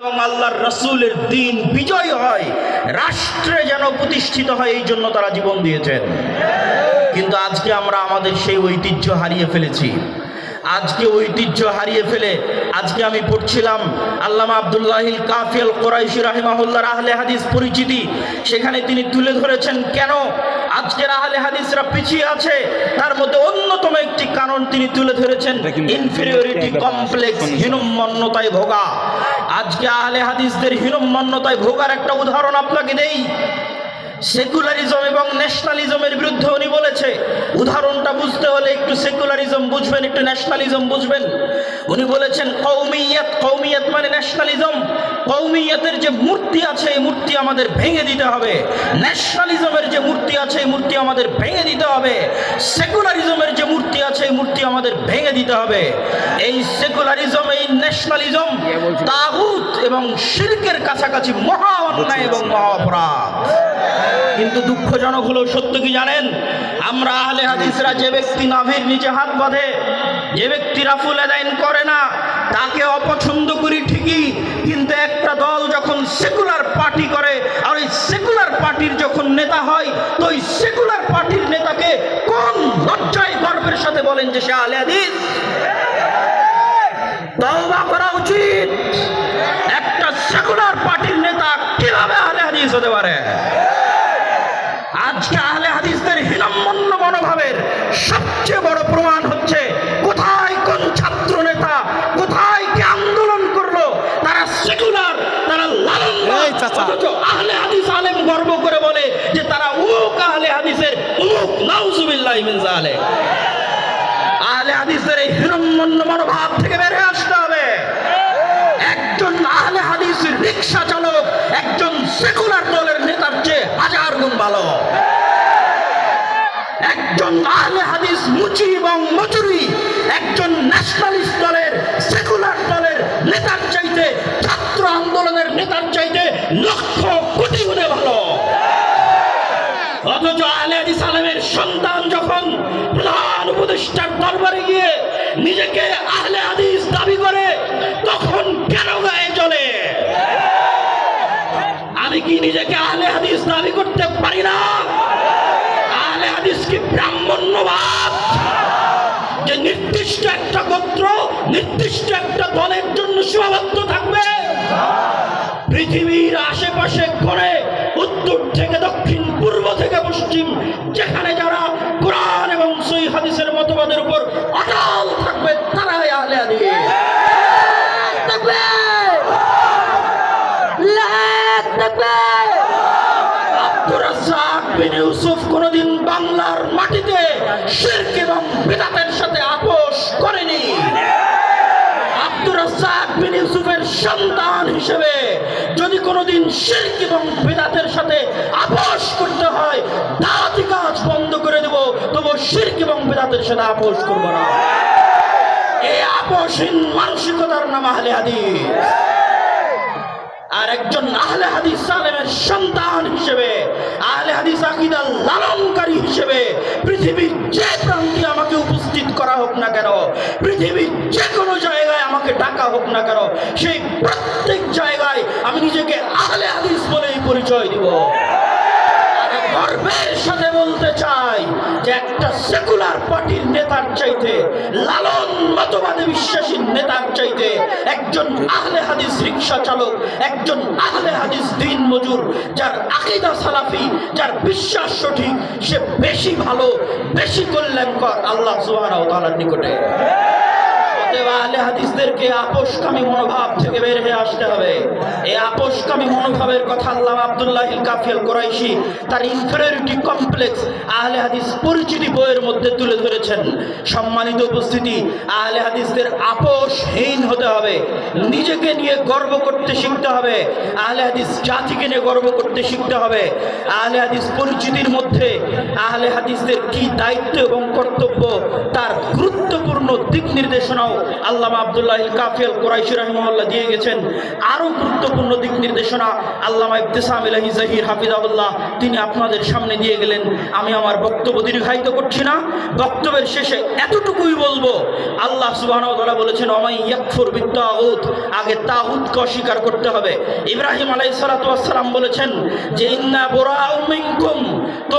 এবং আল্লাহর রসুলের দিন বিজয় হয় রাষ্ট্রে যেন প্রতিষ্ঠিত হয় এই জন্য তারা জীবন দিয়েছেন। কিন্তু আজকে আমরা আমাদের সেই ঐতিহ্য হারিয়ে ফেলেছি। আজকে ঐতিহ্য হারিয়ে ফেলে আজকে আমি পড়ছিলাম আল্লামা আবদুল্লাহিল কাফিয়াল কোরাইশি রাহিমাহুল্লার আহলে হাদিস পরিচিতি। সেখানে তিনি তুলে ধরেছেন কেন আজকের আহলে হাদিসরা পিছিয়ে আছে? তার মধ্যে অন্যতম একটি কারণ তিনি তুলে ধরেছেন ইনফেরিয়রিটি কমপ্লেক্স হীনম্মন্যতায় ভোগা। আজকে আহলে হাদিসদের হীনম্মন্যতায় ভোগার একটা উদাহরণ আপনাকে দেই। সেকুলারিজম এবং ন্যাশনালিজমের বিরুদ্ধে উনি বলেছে। উদাহরণটা বুঝতে হলে একটু সেকুলারিজম বুঝবেন একটু ন্যাশনালিজম বুঝবেন। উনি বলেছেন কৌমিয়াত কৌমিয়াত মানে ন্যাশনালিজম। কৌমিয়াতের যে মূর্তি আছে এই মূর্তি আমাদের ভেঙে দিতে হবে। ন্যাশনালিজমের যে মূর্তি আছে এই মূর্তি আমাদের ভেঙে দিতে হবে। সেকুলারিজমের যে মূর্তি আছে এই মূর্তি আমাদের ভেঙে দিতে হবে। এই সেকুলারিজম এই ন্যাশনালিজম তাগুত এবং শিরকের কাছাকাছি মহা অন্যায় এবং মহা অপরাধ। কিন্তু দুঃখজনক হলো, সত্য কি জানেন? আমরা আহলে হাদিসরা যে ব্যক্তি নাভির নিচে হাত বাঁধে, যে ব্যক্তি রাফুল আদায়ন করে না, তাকে অপছন্দ করি ঠিকই, কিন্তু একটা দল যখন সেকুলার পার্টি করে, আর ওই সেকুলার পার্টির যখন নেতা হয়, তো ওই সেকুলার পার্টির নেতাকে কোন লজ্জায় গর্বের সাথে বলেন যে সে আহলে হাদিস? তওবা করা উচিত। একটা সেকুলার পার্টির নেতা কীভাবে আহলে হাদিস হতে পারে। আজকে আহলে হাদিসদের হীনম্মন্য মনোভাবের সবচেয়ে বড় প্রমাণ হচ্ছে কোথায় কোন ছাত্র নেতা কোথায় কি আন্দোলন করল তারা সেকুলার তারা লালন আহলে হাদিস আলেম গর্ব করে বলে যে তারা উমুক আহলে হাদিসের উমুক নাউজুবিল্লাহ মিন জালিক আহলে হাদিসের এই হীনম্মন্য মনোভাব থেকে বের হয়ে আসতে হবে। একজন আহলে হাদিস রিক্সা চালক একজন সেকুলার দলের নেতার চেয়ে হাজার গুণ ভালো একজন আহলে হাদিস মুচি এবং মজুরি একজন ন্যাশনালিস্ট দলের সেকুলার দলের নেতার চাইতে, ছাত্র আন্দোলনের নেতার চাইতে লক্ষ কোটি গুণে ভালো। অথচ আহলে হাদিস আলেমের সন্তান যখন প্রধান উপদেষ্টার দরবারে গিয়ে নিজেকে আহলে হাদিস দাবি করে, তখন কেন গায়ে চলে আমি কি নিজেকে আহলে হাদিস দাবি করতে পারি না? আহলে হাদিস কি ব্রাহ্মণ্যবাদ? নির্দিষ্ট একটা দলের জন্য সীমাবদ্ধ থাকবে। পৃথিবীর আশেপাশে করে উত্তর থেকে দক্ষিণ, পূর্ব থেকে পশ্চিম, যেখানে যারা কোরআন এবং সই হাদিসের মতবাদের উপর অটল থাকবে, তারাই আহলে ইউসুফ কোনোদিন বাংলার মাটিতে শিরক এবং বিদাতের সাথে আপোষ করেনি। রাজ্জাক বিন ইউসুফের সন্তান হিসেবে যদি কোনোদিন শিরক এবং বিদাতের সাথে আপোষ করতে হয় দাওয়াতি কাজ বন্ধ করে দেব, তবু শিরক এবং বিদাতের সাথে আপোষ করব না। এই আপোষহীন মানসিকতার নাম আহলে হাদিস। আর একজন আহলে হাদিস সালেমের সন্তান হিসেবে, আহলে হাদিস আকিদা লালনকারী হিসেবে পৃথিবীর যে প্রান্তে আমাকে উপস্থিত করা হোক না কেন পৃথিবীর যে কোনো জায়গায় আমাকে ডাকা হোক না কেন সেই প্রত্যেক জায়গায় আমি নিজেকে আহলে হাদিস বলেই পরিচয় দিব। গর্বের সাথে বলতে চাই যে একটা সেকুলার পার্টির নেতার চাইতে, লালন মতবাদে বিশ্বাসী নেতার চাইতে, একজন আহলে হাদিস রিক্সা চালক, একজন আহলে হাদিস দিন মজুর, যার আকিদা সালাফি, যার বিশ্বাস সঠিক, সে বেশি ভালো, বেশি কল্যাণকর আল্লাহ তাআলার নিকটে। সম্মানিত উপস্থিতি, আহলে হাদিসদের আপোষহীন হতে হবে। নিজেকে নিয়ে গর্ব করতে শিখতে হবে। আহলে হাদিস জাতিকে নিয়ে গর্ব করতে শিখতে হবে। আহলে হাদিস পরিচিতির মধ্যে আহলে হাদিসদের কি দায়িত্ব এবং কর্তব্য, তার গুরুত্বপূর্ণ দিক নির্দেশনাও আল্লামা আবদুল্লাহ কাফিয়াল কোরাইশি রহমল্লাহ দিয়ে গেছেন। আরও গুরুত্বপূর্ণ দিক নির্দেশনা আল্লামা ইবতেসাম ইলাহি জাহির হাফিজাবুল্লাহ তিনি আপনাদের সামনে দিয়ে গেলেন। আমি আমার বক্তব্য দীর্ঘায়িত করছি না। বক্তব্যের শেষে এতটুকুই বলব, আল্লাহ সুবাহ বলেছেন অমাই ইয়াকফুর বিত্তাহুত আগে তাহুদকে অস্বীকার করতে হবে। ইব্রাহিম আলাই সালাতাম বলেছেন যে, ইন্না মিনকুম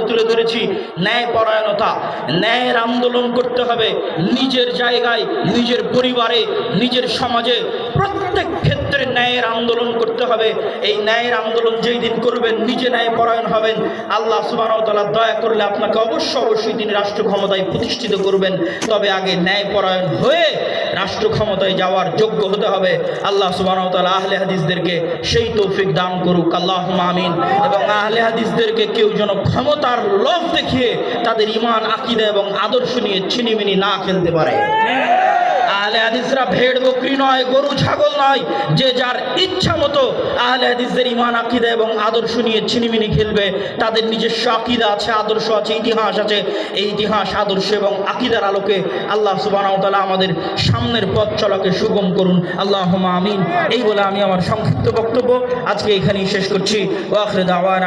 তুলে ধরেছি। ন্যায় পরায়ণতা ন্যায়ের আন্দোলন করতে হবে। নিজের জায়গায়, নিজের পরিবারে, নিজের সমাজে প্রত্যেক ন্যায়ের আন্দোলন করতে হবে। এই ন্যায়ের আন্দোলন যেই দিন করবেন, নিজে ন্যায় পরায়ণ হবেন। আল্লাহ সুবাহ তালা দয়া করলে আপনাকে অবশ্য অবশ্যই তিনি রাষ্ট্র ক্ষমতায় প্রতিষ্ঠিত করবেন। তবে আগে ন্যায় পরায়ণ হয়ে রাষ্ট্র ক্ষমতায় যাওয়ার যোগ্য হতে হবে। আল্লাহ সুবাহ তালা আহলে হাদিসদেরকে সেই তৌফিক দান করুক। আল্লাহ মামিন এবং আহলে হাদিসদেরকে কেউ যেন ক্ষমতার লোভ দেখিয়ে তাদের ইমান আকিদা এবং আদর্শ নিয়ে ছিনিমিনি না খেলতে পারে। আহলে হাদিসরা ভেড় বকরি নয়, গরু ছাগল নয়, যে যার ইচ্ছা মতো আহলে হাদিসদের ইমান আকিদা এবং আদর্শ নিয়ে ছিনিমিনি খেলবে, তাদের নিজস্ব আকিদা আছে, আদর্শ আছে, ইতিহাস আছে। এই ইতিহাস, আদর্শ এবং আকিদার আলোকে আল্লাহ সুবাহ তালা আমাদের সামনের পথ চলাকে সুগম করুন। আল্লাহ আমিন। এই বলে আমি আমার সংক্ষিপ্ত বক্তব্য আজকে এখানেই শেষ করছি। ওয়াখরে দাওয়ানা।